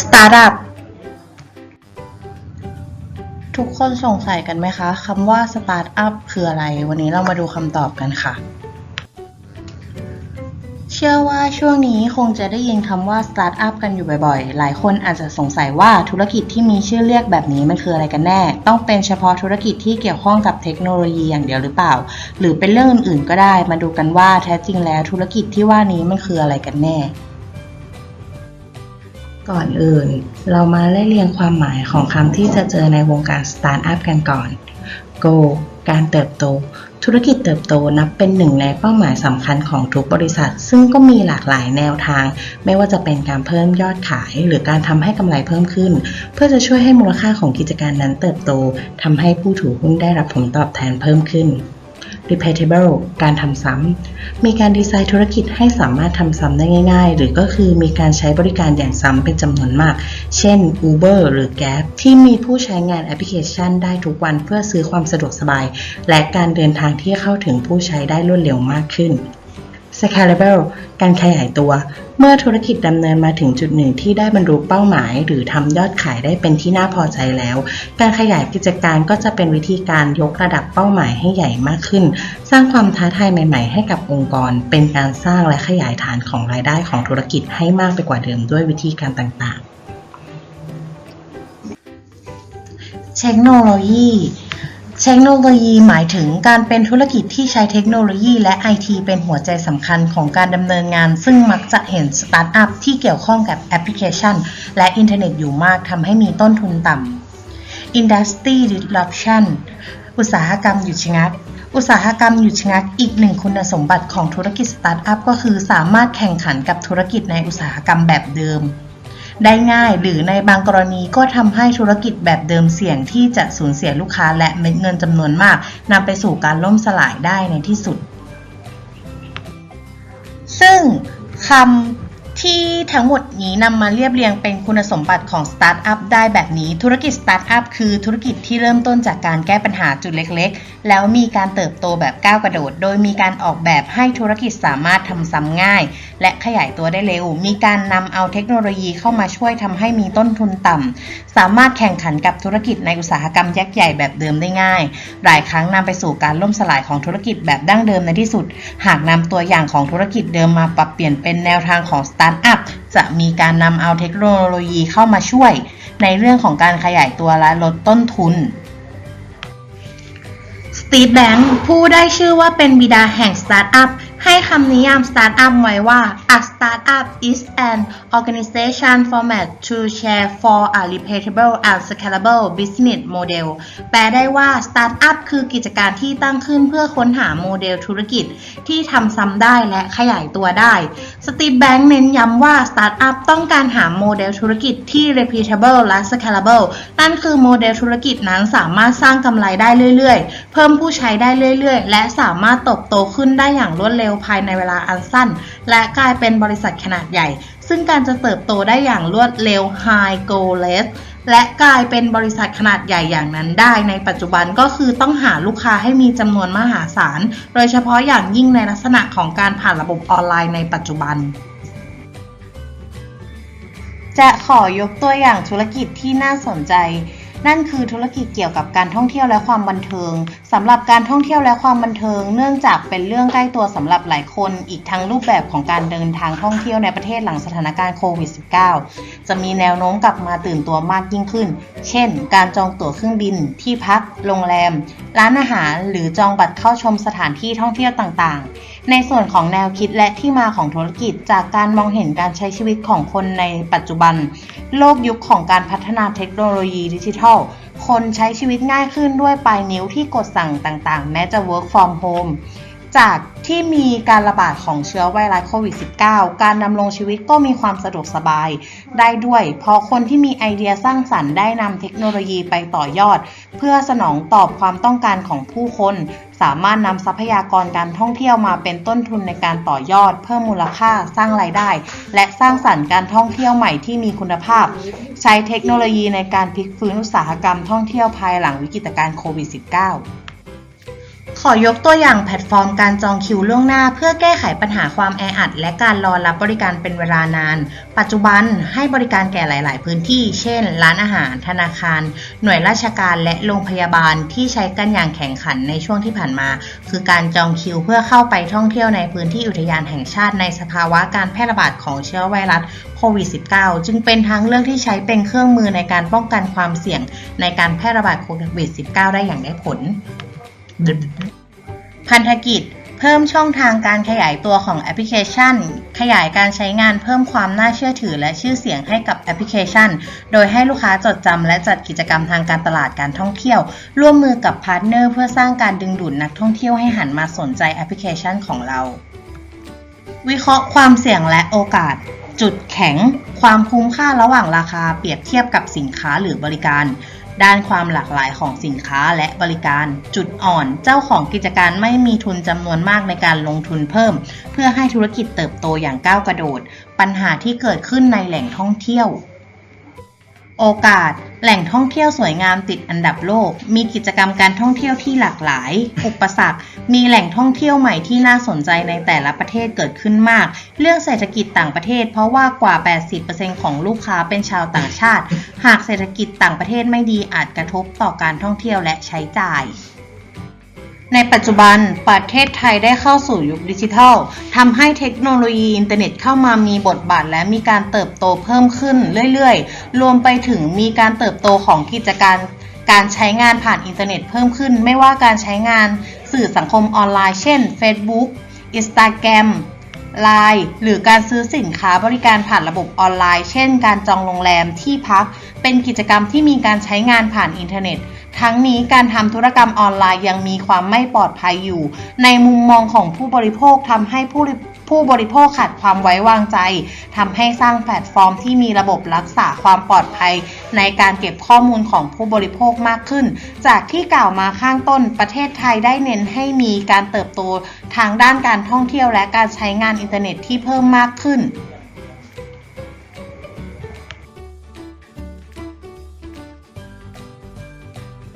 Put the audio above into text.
สตาร์ทอัพทุกคนสงสัยกันไหมคะคำว่าสตาร์ทอัพคืออะไร วันนี้เรามาดูคำตอบกันค่ะ เชื่อว่าช่วงนี้คงจะได้ยินคำว่าสตาร์ทอัพกันอยู่บ่อยๆ หลายคนอาจจะสงสัยว่าธุรกิจที่มีชื่อเรียกแบบนี้มันคืออะไรกันแน่ ต้องเป็นเฉพาะธุรกิจที่เกี่ยวข้องกับเทคโนโลยีอย่างเดียวหรือเปล่า หรือเป็นเรื่องอื่นๆก็ได้ มาดูกันว่าแท้จริงแล้วธุรกิจที่ว่านี้มันคืออะไรกันแน่ ก่อนอื่น เรามาไล่เรียงความหมายของคำที่จะเจอในวงการสตาร์ทอัพกันก่อน Go การเติบโต ธุรกิจเติบโตนับเป็นหนึ่งในเป้าหมายสำคัญของทุกบริษัท ซึ่งก็มีหลากหลายแนวทาง ไม่ว่าจะเป็นการเพิ่มยอดขาย หรือการทำให้กำไรเพิ่มขึ้น เพื่อจะช่วยให้มูลค่าของกิจการนั้นเติบโตทำให้ผู้ถือหุ้นได้รับผลตอบแทนเพิ่มขึ้น repeatable การทำซ้ำ มีการดีไซน์ธุรกิจให้สามารถทำซ้ำได้ง่าย ๆ หรือก็คือมีการใช้บริการอย่างซ้ำเป็นจำนวนมาก เช่น Uber หรือ Gap ที่มีผู้ใช้งานแอปพลิเคชันได้ทุกวันเพื่อซื้อความสะดวกสบาย และการเดินทางที่เข้าถึงผู้ใช้ได้รวดเร็วมากขึ้น scalable การขยายตัว เมื่อธุรกิจดำเนินมาถึงจุดหนึ่งที่ได้บรรลุเป้าหมาย หรือทำยอดขายได้เป็นที่น่าพอใจแล้ว การขยายกิจการก็จะเป็นวิธีการยกระดับเป้าหมายให้ใหญ่มากขึ้น สร้างความท้าทายใหม่ ๆ ให้กับองค์กร เป็นการสร้างและขยายฐานของรายได้ของธุรกิจให้มากไปกว่าเดิมด้วยวิธีการต่างๆ เทคโนโลยี เทคโนโลยีหมายถึงการเป็นธุรกิจที่ใช้เทคโนโลยีและ IT เป็นหัวใจสำคัญของการดำเนินงาน ซึ่งมักจะเห็นสตาร์ทอัพที่เกี่ยวข้องกับแอปพลิเคชัน และอินเทอร์เน็ตอยู่มากทำให้มีต้นทุนต่ำ Industry Disruption อุตสาหกรรมหยุดชะงักอุตสาหกรรมหยุดชะงักอีกหนึ่งคุณสมบัติของธุรกิจสตาร์ทอัพก็คือสามารถแข่งขันกับธุรกิจในอุตสาหกรรมแบบเดิม ได้ง่าย หรือในบางกรณีก็ทำให้ธุรกิจแบบเดิมเสี่ยงที่จะสูญเสียลูกค้าและเม็ดเงินจำนวนมากนำไปสู่การล่มสลายได้ในที่สุด ซึ่งคำ ที่ทั้งหมดนี้นำมาเรียบเรียงเป็นคุณสมบัติของสตาร์ทอัพได้แบบนี้ธุรกิจสตาร์ทอัพคือธุรกิจที่เริ่มต้นจากการแก้ปัญหาจุดเล็กๆ แล้วมีการเติบโตแบบก้าวกระโดด โดยมีการออกแบบให้ธุรกิจสามารถทำซ้ำง่าย และขยายตัวได้เร็ว มีการนำเอาเทคโนโลยีเข้ามาช่วยทำให้มีต้นทุนต่ำสามารถแข่งขันกับธุรกิจในอุตสาหกรรมยักษ์ใหญ่แบบเดิมได้ง่าย หลายครั้งนำไปสู่การล่มสลายของธุรกิจแบบดั้งเดิมในที่สุด หากนำตัวอย่างของธุรกิจเดิมมาปรับเปลี่ยนเป็นแนวทางของสตาร์ทอัพจะมีการนำเอาเทคโนโลยีเข้ามาช่วย ในเรื่องของการขยายตัวและลดต้นทุนสตีฟแบงค์ผู้ได้ชื่อว่าเป็นบิดาแห่งสตาร์ทอัพ ให้คำนิยามสตาร์ทอัพไว้ว่า a startup is an organization format to share for a repeatable and scalable business model แปลได้ว่าสตาร์ทอัพคือกิจการที่ตั้งขึ้นเพื่อค้นหาโมเดลธุรกิจที่ทำซ้ำได้และขยายตัวได้สตีฟแบงค์เน้นย้ำว่าสตาร์ทอัพต้องการหาโมเดลธุรกิจที่ repeatable และ scalable นั่นคือโมเดลธุรกิจนั้นสามารถสร้างกำไรได้เรื่อยๆ เพิ่มผู้ใช้ได้เรื่อยๆ และสามารถเติบโตขึ้นได้อย่างรวดเร็วภายในเวลาอันสั้น และกลายเป็นบริษัทขนาดใหญ่ ซึ่งการจะเติบโตได้อย่างรวดเร็ว high g o l e s และกลายเป็นบริษัทขนาดใหญ่อย่างนั้นได้ในปัจจุบันก็คือต้องหาลูกค้าให้มีจำนวนมหาศาล โดยเฉพาะอย่างยิ่งในลักษณะของการผ่านระบบออนไลน์ในปัจจุบันจะขอยกตัวอย่างธุรกิจที่น่าสนใจ นั่นคือธุรกิจเกี่ยวกับการท่องเที่ยวและความบันเทิง สำหรับการท่องเที่ยวและความบันเทิง เนื่องจากเป็นเรื่องใกล้ตัวสำหรับหลายคน อีกทั้งรูปแบบของการเดินทางท่องเที่ยวในประเทศหลังสถานการณ์โควิด -19 จะมีแนวโน้มกลับมาตื่นตัวมากยิ่งขึ้น เช่น การจองตั๋วเครื่องบิน ที่พัก โรงแรม ร้านอาหาร หรือจองบัตรเข้าชมสถานที่ท่องเที่ยวต่างๆ ในส่วนของแนวคิดและที่มาของธุรกิจ จากการมองเห็นการใช้ชีวิตของคนในปัจจุบัน โลกยุคของการพัฒนาเทคโนโลยีดิจิทัล คนใช้ชีวิตง่ายขึ้นด้วยปลายนิ้วที่กดสั่งต่างๆ แม้จะ work from home จากที่มีการระบาดของเชื้อไวรัสโควิด -19 การดำรงชีวิตก็มีความสะดวกสบายได้ด้วย เพราะคนที่มีไอเดียสร้างสรรค์ได้นำเทคโนโลยีไปต่อยอด เพื่อสนองตอบความต้องการของผู้คน สามารถนำทรัพยากรการท่องเที่ยวมาเป็นต้นทุนในการต่อยอด เพิ่มมูลค่าสร้างรายได้ และสร้างสรรค์การท่องเที่ยวใหม่ที่มีคุณภาพ ใช้เทคโนโลยีในการพลิกฟื้นอุตสาหกรรมท่องเที่ยวภายหลังวิกฤตการณ์โควิด -19 ขอยกตัวอย่างแพลตฟอร์มการจองคิวล่วงหน้า เพื่อแก้ไขปัญหาความแออัด และการรอรับบริการเป็นเวลานาน ปัจจุบันให้บริการแก่หลาย ๆ พื้นที่ เช่น ร้านอาหาร ธนาคาร หน่วยราชการและโรงพยาบาลที่ใช้กันอย่างแข่งขันในช่วงที่ผ่านมา คือการจองคิวเพื่อเข้าไปท่องเที่ยวในพื้นที่อุทยานแห่งชาติในสภาวะการแพร่ระบาดของเชื้อไวรัสโควิด -19 จึงเป็นทางเลือกที่ใช้เป็นเครื่องมือในการป้องกันความเสี่ยงในการแพร่ระบาดโควิด -19 ได้อย่างได้ผล พันธกิจ เพิ่มช่องทางการขยายตัวของแอปพลิเคชัน ขยายการใช้งานเพิ่มความน่าเชื่อถือและชื่อเสียงให้กับแอปพลิเคชัน โดยให้ลูกค้าจดจำและจัดกิจกรรมทางการตลาดการท่องเที่ยว ร่วมมือกับพาร์ทเนอร์เพื่อสร้างการดึงดูดนักท่องเที่ยวให้หันมาสนใจแอปพลิเคชันของเรา วิเคราะห์ความเสี่ยงและโอกาสจุดแข็ง ความคุ้มค่าระหว่างราคาเปรียบเทียบกับสินค้าหรือบริการ ด้านความหลากหลายของสินค้าและบริการ จุดอ่อน เจ้าของกิจการไม่มีทุนจำนวนมากในการลงทุนเพิ่ม เพื่อให้ธุรกิจเติบโตอย่างก้าวกระโดด ปัญหาที่เกิดขึ้นในแหล่งท่องเที่ยว โอกาส แหล่งท่องเที่ยวสวยงามติดอันดับโลก มีกิจกรรมการท่องเที่ยวที่หลากหลาย อุปสรรค มีแหล่งท่องเที่ยวใหม่ที่น่าสนใจในแต่ละประเทศเกิดขึ้นมาก เรื่องเศรษฐกิจต่างประเทศ เพราะว่ากว่า 80%ของลูกค้าเป็นชาวต่างชาติ หากเศรษฐกิจต่างประเทศไม่ดีอาจกระทบต่อการท่องเที่ยวและใช้จ่าย ในปัจจุบันประเทศไทยได้เข้าสู่ยุคดิจิทัลทำให้เทคโนโลยีอินเทอร์เน็ตเข้ามามีบทบาทและมีการเติบโตเพิ่มขึ้นเรื่อยๆ รวมไปถึงมีการเติบโตของกิจการการใช้งานผ่านอินเทอร์เน็ตเพิ่มขึ้น ไม่ว่าการใช้งานสื่อสังคมออนไลน์ เช่น Facebook Instagram Line หรือการซื้อสินค้าบริการผ่านระบบออนไลน์ เช่น การจองโรงแรมที่พัก เป็นกิจกรรมที่มีการใช้งานผ่านอินเทอร์เน็ต ทั้งนี้การทำธุรกรรมออนไลน์ยังมีความไม่ปลอดภัยอยู่ ในมุมมองของผู้บริโภคทำให้ผู้ผู้บริโภคขาดความไว้วางใจ ทำให้สร้างแพลตฟอร์มที่มีระบบรักษาความปลอดภัย ในการเก็บข้อมูลของผู้บริโภคมากขึ้น จากที่กล่าวมาข้างต้น ประเทศไทยได้เน้นให้มีการเติบโตทางด้านการท่องเที่ยวและการใช้งานอินเทอร์เน็ตที่เพิ่มมากขึ้น